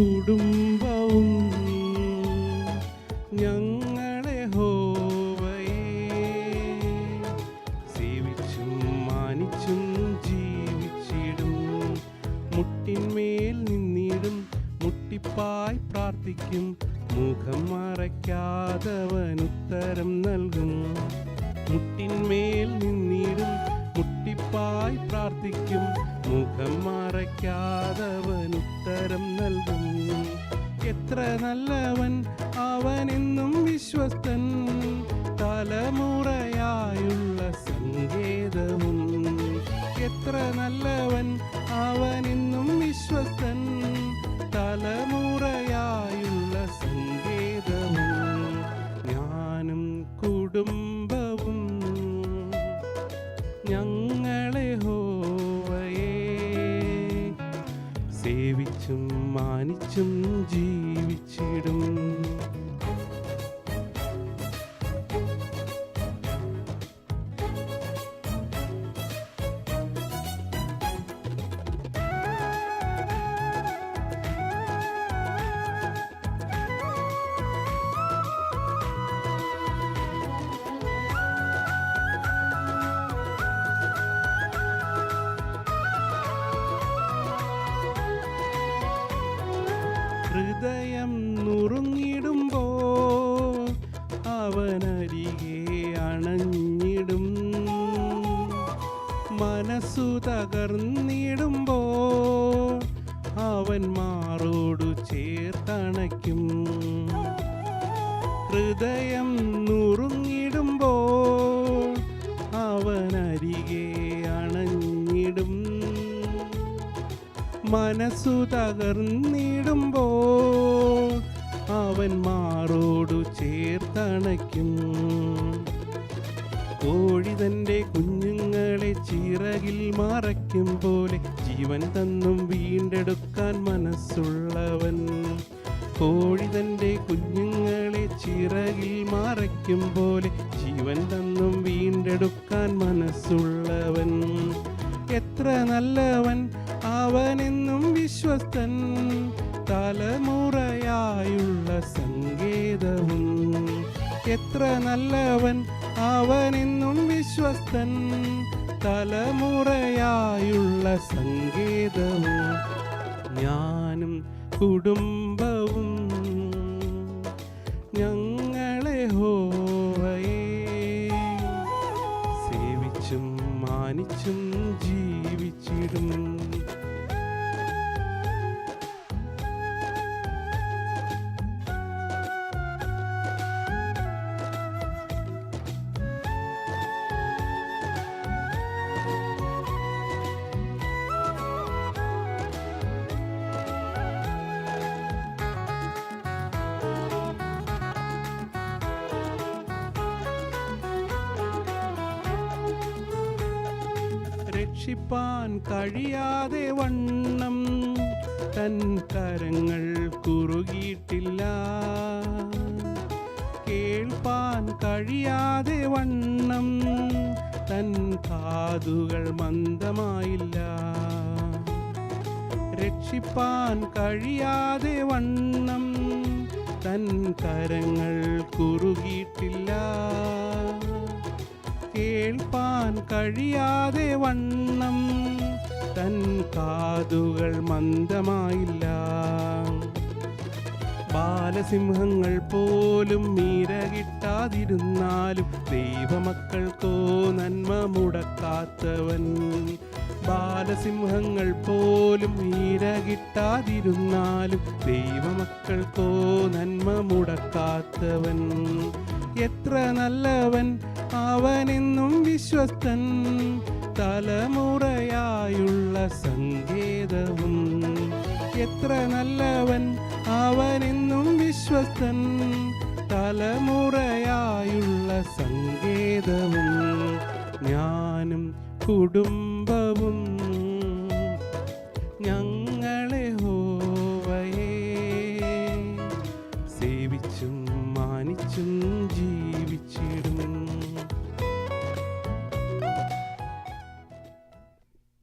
കുടുംബവും ഞങ്ങളെ ഹോവയെ. സേവിച്ചും മാനിച്ചും ജീവിച്ചിടും. മുട്ടിന്മേൽ നിന്നിടും. മുട്ടിപ്പായി പ്രാർത്ഥിക്കും. മുഖം മറയ്ക്കാതവൻ ഉത്തരം നൽകും. മുട്ടിന്മേൽ നല്ലവൻ അവനെന്നും വിശ്വസ്തൻ തലമുറയായുള്ള സങ്കേതവും എത്ര നല്ലവൻ അവനെന്നും വിശ്വസ്തൻ തലമുറയായുള്ള സങ്കേതവും ഞാനും കുടുംബവും ഞങ്ങളെ ഹോവയെ സേവിച്ചും മാനിച്ചും ജീവിച്ചിടും ഹൃദയം മനസ്സു തകർന്നിടുമ്പോ അവൻ മാറോടു ചേർത്തണയ്ക്കും. ഹൃദയം നുറുങ്ങിടുമ്പോ അവനരികെ അണഞ്ഞിടും. മനസ്സു തകർന്നിടുമ്പോ അവൻ മാറോടു ചേർത്തണയ്ക്കും. കോഴി തന്റെ കുഞ്ഞുങ്ങളെ ചിറകിൽ മറയ്ക്കും പോലെ ജീവൻ തന്നും വീണ്ടെടുക്കാൻ മനസ്സുള്ളവൻ. കോഴി തന്റെ കുഞ്ഞുങ്ങളെ ചിറകിൽ മറയ്ക്കും പോലെ ജീവൻ തന്നും വീണ്ടെടുക്കാൻ മനസ്സുള്ളവൻ. എത്ര നല്ലവൻ അവനെന്നും വിശ്വസ്തൻ. തലമുറയായുള്ള സങ്കേതവും എത്ര നല്ലവൻ അവനെന്നും വിശ്വസ്തൻ. തലമുറയായുള്ള സംഗീതവും ഞാനും കുടുംബവും ഞങ്ങളെ ഹോവയെ. സേവിച്ചും മാനിച്ചും ജീവിച്ചിടും രക്ഷിപ്പാൻ കഴിയാതെ വണ്ണം തൻ കരങ്ങൾ കുറുകിയിട്ടില്ല. കേൾപ്പാൻ കഴിയാതെ വണ്ണം തൻ കാതുകൾ മന്ദമായില്ല. രക്ഷിപ്പാൻ കഴിയാതെ വണ്ണം തൻ കരങ്ങൾ കുറുകിയിട്ടില്ല. കേൾപ്പാൻ കഴിയാതെ വണ്ണം കാതുകൾ മന്ദമായില്ല. ബാലസിംഹങ്ങൾ പോലും മീര കിട്ടാതിരുന്നാലും ദൈവമക്കൾക്കോ നന്മ മുടക്കാത്തവൻ. ബാലസിംഹങ്ങൾ പോലും മീര കിട്ടാതിരുന്നാലും ദൈവമക്കൾക്കോ നന്മ മുടക്കാത്തവൻ. എത്ര നല്ലവൻ അവനെന്നും വിശ്വസ്തൻ. കൃപയുള്ള സംഗീതവും എത്ര നല്ലവൻ അവനെന്നും വിശ്വസ്തൻ. തലമുറയായുള്ള സംഗീതവും ഞാനും കുടുംബവും. ഞങ്ങളെ ഹോവയെ സേവിച്ചും മാനിച്ചും ജീ